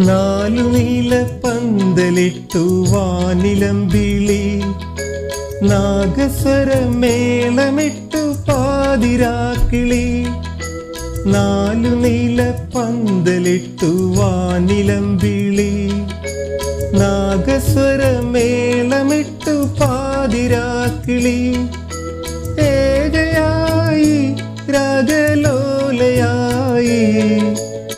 നാലു നീല പന്തലിട്ടു വാനിലമ്പിളി നാഗസ്വരമേളമിട്ടു പാതിരാക്കിളി. നാലു നീല പന്തലിട്ടു വാനിലമ്പിളി നാഗസ്വരമേളമിട്ടു പാതിരാക്കിളി. ഏകയായി രാഗലോലയായി.